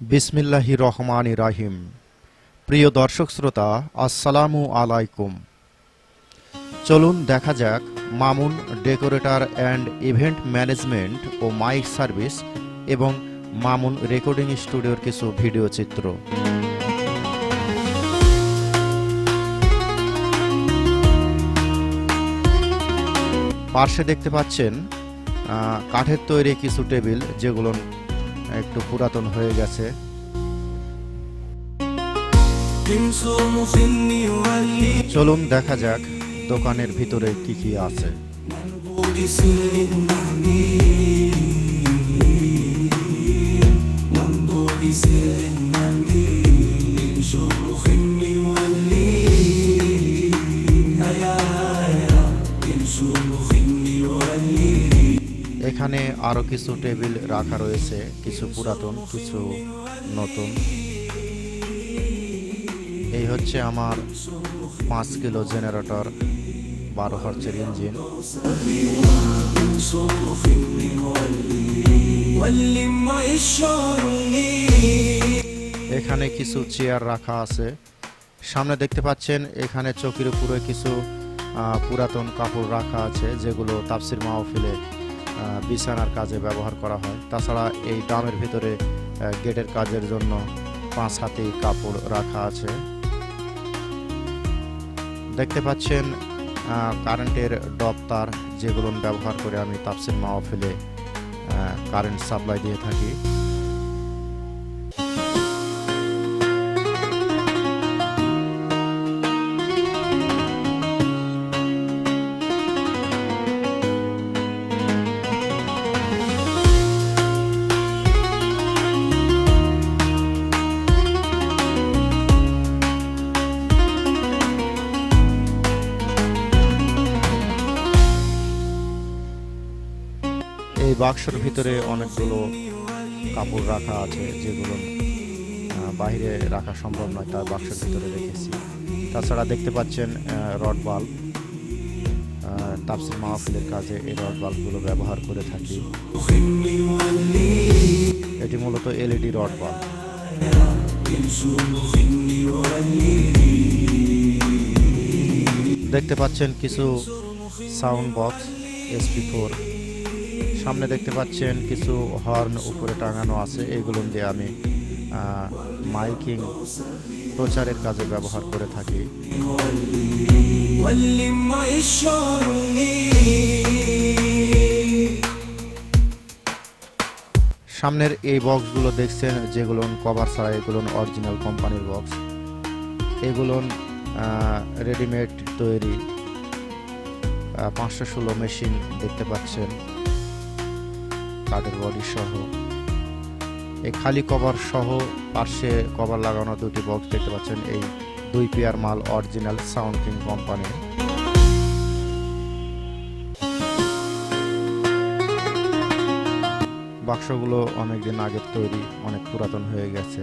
বিসমিল্লাহি রহমান রাহিম। প্রিয় দর্শক শ্রোতা, আসসালামু আলাইকুম। চলুন দেখা যাক Mamun decorator and event management O mic service এবং মামুন রেকর্ডিং স্টুডিওর কিছু ভিডিও চিত্র। পার্শ্বে দেখতে পাচ্ছেন কাঠের তৈরি কিছু টেবিল যেগুলো একটু পুরাতন হয়ে গেছে। চলুন দেখা যাক দোকানের ভিতরে কি কি আছে। এখানে আরও কিছু টেবিল রাখা রয়েছে, কিছু পুরাতন, কিছু নতুন। এই হচ্ছে আমার পাঁচ কিলো জেনারেটর, বারো হর্চের ইঞ্জিন। এখানে কিছু চেয়ার রাখা আছে। সামনে দেখতে পাচ্ছেন, এখানে চকির উপরে কিছু পুরাতন কাপড় রাখা আছে, যেগুলো তাপসির মাহফিলে বিছানার কাজে ব্যবহার করা হয়। তাছাড়া এই ড্রামের ভিতরে গেটের কাজের জন্য পাঁচ হাতি কাপড় রাখা আছে। দেখতে পাচ্ছেন কারেন্টের ডপ তার যেগুলো ব্যবহার করে আমি তাপসিন মাহফিলে কারেন্ট সাপ্লাই দিয়ে থাকি। এই বাক্সর ভিতরে অনেকগুলো কাপড় রাখা আছে, যেগুলো বাহিরে রাখা সম্ভব নয়, তার বাক্সের ভিতরে রেখেছি। তাছাড়া দেখতে পাচ্ছেন রড বাল্ব। তাপসির মাহফিলের কাজে এই রড বাল্বগুলো ব্যবহার করে থাকি। এটি মূলত এলইডি রড বাল্ব। দেখতে পাচ্ছেন কিছু সাউন্ড বক্স এসপি ফোর সামনে দেখতে পাচ্ছেন কিছু হর্ন উপরে টাঙানো আছে। এগুলো দিয়ে আমি মাইকিং প্রচারের কাজে ব্যবহার করে থাকি। সামনের এই বক্সগুলো দেখছেন, যেগুলো কভার ছাড়া, এগুলো অরিজিনাল কোম্পানির বক্স। এগুলো রেডিমেড তৈরি পাঁচশো ষোলো মেশিন দেখতে পাচ্ছেন। কাঠের বডি সহ। এই খালি কভার সহ পাশে কভার লাগানো দুটি বক্স দেখতে পাচ্ছেন। এই দুই পেয়ার মাল অরিজিনাল সাউন্ড কিং কোম্পানির বাক্সগুলো অনেকদিন আগের তৈরি, অনেক পুরাতন হয়ে গেছে।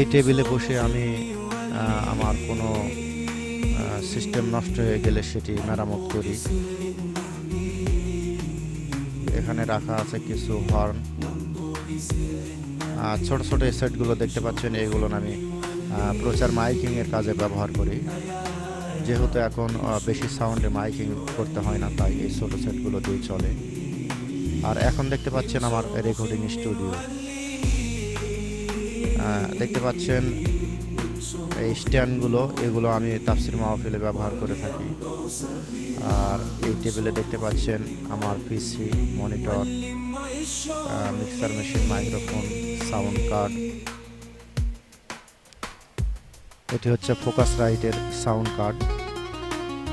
এই টেবিলে বসে আমি আমার কোনো সিস্টেম নষ্ট হয়ে গেলে সেটি মেরামত করি। এখানে রাখা আছে কিছু হর্ন। ছোট ছোট সেটগুলো দেখতে পাচ্ছেন এইগুলো আমি প্রচার মাইকিং এর কাজে ব্যবহার করি। যেহেতু এখন বেশি সাউন্ডে মাইকিং করতে হয় না, তাই এই ছোট সেটগুলো দিয়ে চলে। আর এখন দেখতে পাচ্ছেন আমার রেকর্ডিং স্টুডিও। দেখতে পাচ্ছেন এই স্ট্যান্ডগুলো, এগুলো আমি তাফসির মাহফিলে ব্যবহার করে থাকি। আর এই টেবিলে দেখতে পাচ্ছেন আমার PC, monitor mixer machine, microphone, sound card. এটি হচ্ছে ফোকাস রাইটের সাউন্ড কার্ড।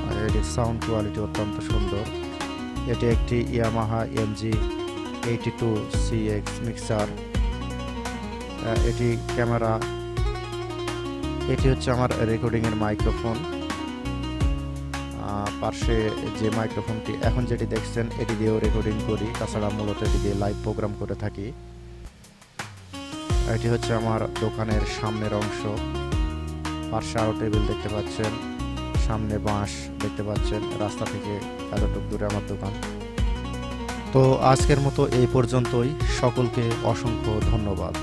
আর এটির সাউন্ড কোয়ালিটি অত্যন্ত সুন্দর। এটি একটি Yamaha MG eighty two CX mixer. এটি ক্যামেরা, এটি হচ্ছে আমার রেকর্ডিংয়ের মাইক্রোফোন। পার্শ্বে যে মাইক্রোফোনটি, এখন যেটি দেখছেন, এটি দিয়েও রেকর্ডিং করি। তাছাড়া মূলত এটি দিয়ে লাইভ প্রোগ্রাম করে থাকি। এটি হচ্ছে আমার দোকানের সামনের অংশ। পার্শ্বে আরও টেবিল দেখতে পাচ্ছেন, সামনে বাঁশ দেখতে পাচ্ছেন, রাস্তা থেকে এতটুকু দূরে আমার দোকান। তো আজকের মতো এই পর্যন্তই। সকলকে অসংখ্য ধন্যবাদ।